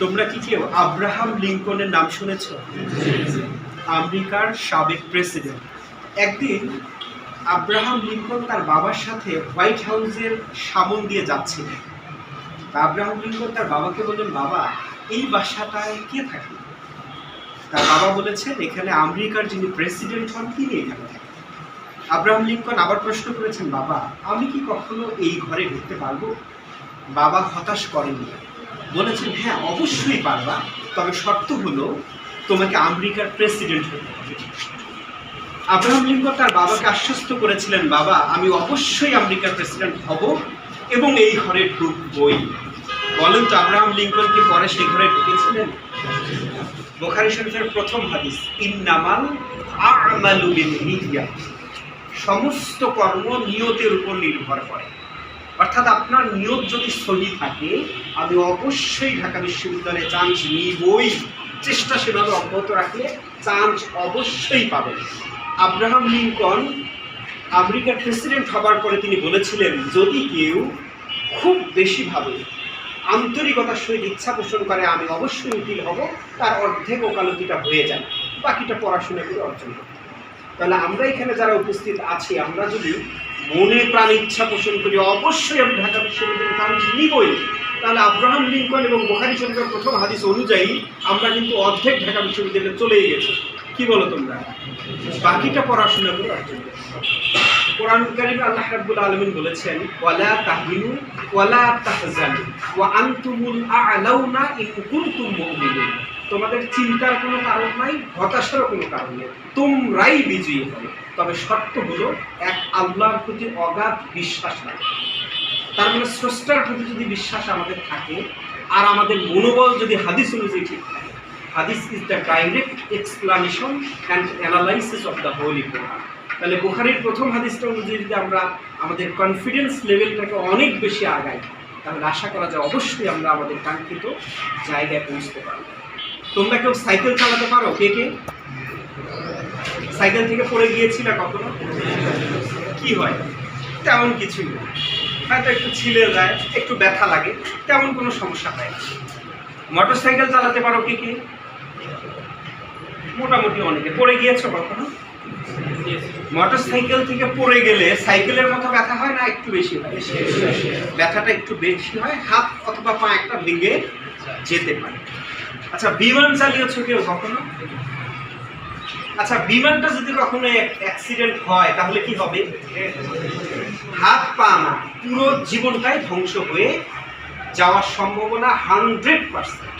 তোমরা কি কেউ আব্রাহাম লিঙ্কনের নাম শুনেছ? আমেরিকার সাবেক প্রেসিডেন্ট। একদিন আব্রাহাম লিঙ্কন তার বাবার সাথে হোয়াইট হাউসের সামন দিয়ে যাচ্ছিলেন আব্রাহাম লিঙ্কন তার বাবাকে বললেন, বাবা, এই বাসাটায় কে থাকে? তার বাবা বলেছেন, এখানে আমেরিকার যিনি প্রেসিডেন্ট হন, তিনি এখানে থাকেন। আব্রাহাম লিঙ্কন আবার প্রশ্ন করেছেন, বাবা, আমি কি কখনো এই ঘরে ঢুকতে পারব? বাবা হতাশ করেনি বলেছেন হ্যাঁ অবশ্যই পারবা। তবে শর্ত হলো, তোমাকে আমেরিকার প্রেসিডেন্ট হতে হবে। আব্রাহাম লিঙ্কন তার বাবাকে আশ্বস্ত করেছিলেন, বাবা, আমি অবশ্যই আমেরিকার প্রেসিডেন্ট হব এবং এই ঘরে ঢুকবই। বলেন তো, আব্রাহাম লিঙ্কন কি পরে সেই ঘরে ঢুকেছিলেন? বোখারি শরীফের প্রথম হাদিস, ইন্নামাল আমালু বিনিয়াত সমস্ত কর্ম নিয়তের উপর নির্ভর করে। অর্থাৎ আপনার নিয়োগ যদি সহি থাকে আমি অবশ্যই ঢাকা বিশ্ববিদ্যালয়ে চান্স নিবই। চেষ্টা সেভাবে অব্যাহত রাখলে চান্স অবশ্যই পাবেন। আব্রাহাম লিঙ্কন আমেরিকার প্রেসিডেন্ট হবার পরে তিনি বলেছিলেন, যদি কেউ খুব বেশিভাবে আন্তরিকতার সহিত ইচ্ছা পোষণ করে, আমি অবশ্যই উকিল হব। তার অর্ধেক ওকালতিটা হয়ে যায় বাকিটা পড়াশোনা করে অর্জন করতে তাহলে আমরা এখানে যারা উপস্থিত আছি, আমরা যদি মনে প্রাণ ইচ্ছা পোষণ করি। অবশ্যই আমি ঢাকা বিশ্ববিদ্যালয়ে চান্স নিবই। তাহলে আব্রাহাম লিঙ্কন এবং বোখারি শরীফের প্রথম হাদিস অনুযায়ী আমরা কিন্তু অর্ধেক ঢাকা বিশ্ববিদ্যালয়ে চলেই গেছি। কি বলো তোমরা? বাকিটা পড়াশোনা করে অর্জন কোরআন কারিমে আল্লাহ রাব্বুল আলামিন বলেছেন, ওয়ালা তাহিনু ওয়ালা তাহজানু, ওয়া আনতুমুল আ'লাউনা ইন কুনতুম মুমিনিন। তোমাদের চিন্তার কোনো কারণ নাই, হতাশারও কোনো কারণ নেই। তোমরাই বিজয়ী হবে। তবে শর্ত হলো, এক আল্লাহর প্রতি অগাধ বিশ্বাস রাখবে তার মানে স্রষ্টার প্রতি যদি বিশ্বাস আমাদের থাকে, আর আমাদের মনোবল যদি হাদিস অনুযায়ী ঠিক থাকে, হাদিস is the direct explanation and analysis of the holy Quran তাহলে বুখারির প্রথম হাদিসটা অনুযায়ী যদি আমরা আমাদের কনফিডেন্স লেভেলটাকে অনেক বেশি আগাই, তাহলে আশা করা যায় অবশ্যই আমরা আমাদের কাঙ্ক্ষিত জায়গায় পৌঁছতে পারব। তোমরা কেউ সাইকেল চালাতে পারো? কে কে? সাইকেল থেকে পড়ে গিয়েছিল কখনো? কি হয়? তেমন কিছুই না হয়তো একটু ছিলে যায়, একটু ব্যথা লাগে, তেমন কোনো সমস্যা হয় মোটর সাইকেল চালাতে পারো কে কে? মোটামুটি অনেকে। পড়ে গিয়েছো কখনো? মোটর সাইকেল থেকে পড়ে গেলে সাইকেলের মতো ব্যথা হয় না একটু বেশি? হয় ব্যথাটা একটু বেশি হয়, হাত অথবা পা একটা ভেঙে যেতে পারে। আচ্ছা বিমান চালিয়েছো কেউ কখনো? আচ্ছা বিমানটা যদি কখনো অ্যাক্সিডেন্ট হয়, তাহলে কি হবে? হাত পা না পুরো জীবনটাই ধ্বংস হয়ে যাওয়ার সম্ভাবনা হান্ড্রেড পার্সেন্ট।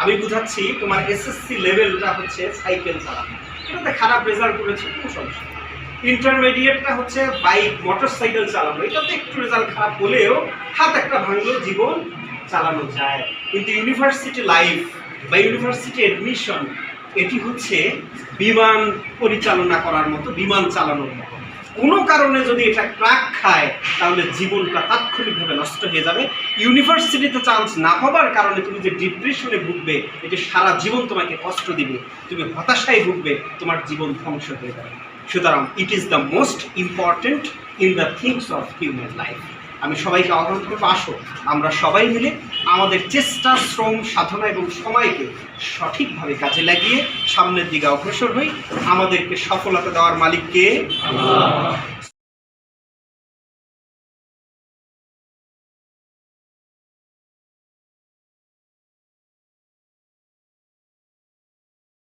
আমি বুঝাচ্ছি, তোমার এসএসসি লেভেলটা হচ্ছে সাইকেল চালানো। এটাতে খারাপ রেজাল্ট করেছে, কোনো সমস্যা ইন্টারমিডিয়েটটা হচ্ছে বাইক মোটর সাইকেল চালানো। এটাতে একটু রেজাল্ট খারাপ হলেও হাত একটা ভাঙলেও জীবন চালানো যায়। কিন্তু ইউনিভার্সিটি লাইফ বা ইউনিভার্সিটি অ্যাডমিশন এটি হচ্ছে বিমান পরিচালনা করার মতো, বিমান চালানোর মতো। কোনো কারণে যদি এটা ক্রাক খায়, তাহলে জীবনটা তাৎক্ষণিকভাবে নষ্ট হয়ে যাবে। ইউনিভার্সিটিতে চান্স না হবার কারণে তুমি যে ডিপ্রেশনে ভুগবে, এটি সারা জীবন তোমাকে কষ্ট দিবে। তুমি হতাশায় ভুগবে, তোমার জীবন ধ্বংস হয়ে যাবে। সুতরাং it is the most important in the things of human life আমি সবাইকে আহ্বান করব, আসো। আমরা সবাই মিলে আমাদের চেষ্টা, শ্রম, সাধনা এবং সময়কে সঠিকভাবে কাজে লাগিয়ে সামনের দিকে অগ্রসর হই। আমাদেরকে সফলতা দেওয়ার মালিককে